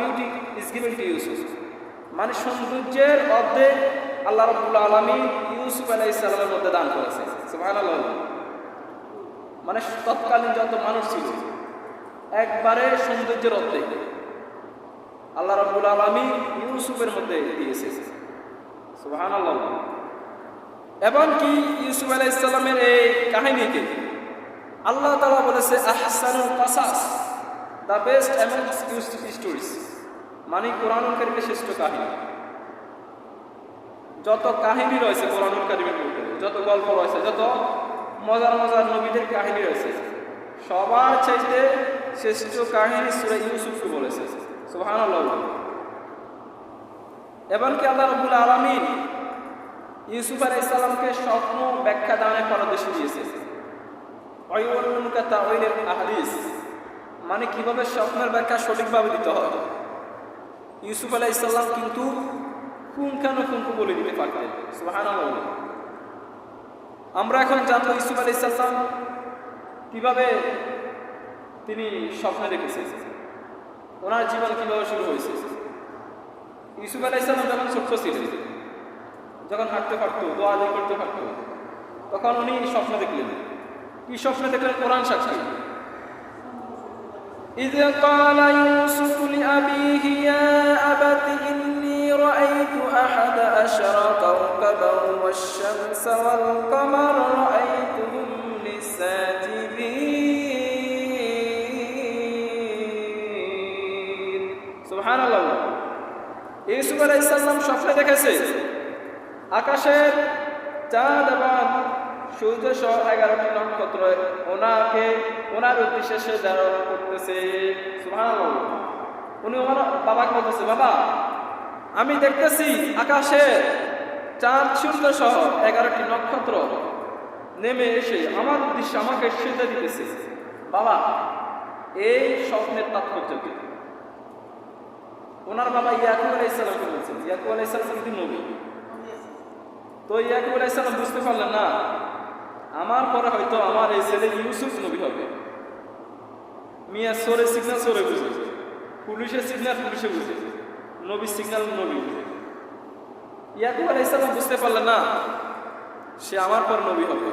Beauty is given to Yusuf. মানে সৌন্দর্যের অর্ধেক আল্লাহ রবুল্লা আলমী ইউসুফ আলাই মধ্যে দান করেছে সুবহানাল্লাহ। মানে তৎকালীন যত মানুষ ছিল, একবারে সৌন্দর্যের অর্ধেক আল্লাহ রবুল আলমী ইউসুফের মধ্যে দিয়েছে। সুবহানাল্লাহ। এবং কি ইউসুফ আলাই ইসলামের এই কাহিনীকে আল্লাহ তালা বলেছে আহসানুল কাসাস। দ্য বেস্ট এমন স্টোরিজ মানে কোরআন কারিমের শ্রেষ্ঠ কাহিনী। যত কাহিনী রয়েছে কোরআন কারিমের মধ্যে, যত গল্প রয়েছে, যত মজার মজার নবীদের কাহিনী রয়েছে, সবার চাইতে শ্রেষ্ঠ কাহিনী সুরে ইউসুফকে বলেছে। সুবহানাল্লাহ। এমনকি আল্লাহ রবুল আলমিন ইউসুফ আলাই ইসলামকে স্বপ্ন ব্যাখ্যা দানের পরামর্শ দিয়েছে আহাদিস। মানে কীভাবে স্বপ্নের ব্যাখ্যা সঠিকভাবে দিতে হয়? ইউসুফ আলাহ ইসলাম কিন্তু পুঙ্খানুপুঙ্খ বলে দিতে পারতেন আমরা এখন জানব ইউসুফ আলাহ ইসলাম কীভাবে তিনি স্বপ্নে দেখেছেন, ওনার জীবন কীভাবে শুরু হয়েছে। ইউসুফ আলাহ ইসলাম যখন ছোট্ট ছিলেন, যখন হাঁটতে পারতো দোয়া করতে পারতো তখন উনি স্বপ্ন দেখলেন। কি স্বপ্নে দেখলেন? কোরআন সাক্ষী। إذ قال يوسف لأبيه يا أبت إني رأيت أحد عشر كوكبا والشمس والقمر رأيتهم لي ساجدين সুবহানাল্লাহ ইউসুফ আলাইহিস সালাম স্বপ্নে দেখেছে আকাশের চাঁদ এবং সূর্য সহ এগারোটি নক্ষত্র ওনাকে, ওনার উদ্দেশ্যে সে ধারণ করতেছে। উনি ওনার বাবাকে বলতেছে, বাবা, আমি দেখতেছি আকাশে চাঁদ, সূর্য সহ এগারোটি নক্ষত্র নেমে এসে আমার উদ্দেশ্যে আমাকে সেজে দিতেছে। বাবা, এই স্বপ্নের তাৎপর্য কি? ওনার বাবা ইয়াকুব আলাইসালামকে বলছেন ইয়াকুব আলাইসালাম কিন্তু নবী। তো ইয়াকুব আলাইসালাম বুঝতে পারলেন না আমার পরে হয়তো আমার এই ছেলে ইউসুফ নবী হবে। মিয়া সোরে সিগনাল সোরে বুঝে। পুলিশের সিগনাল পুলিশে বুঝে। নবী সিগনাল নবী বুঝে। ইয়াকুব আলাইসালাম বুঝতে পারলে না, সে আমার পর নবী হবে।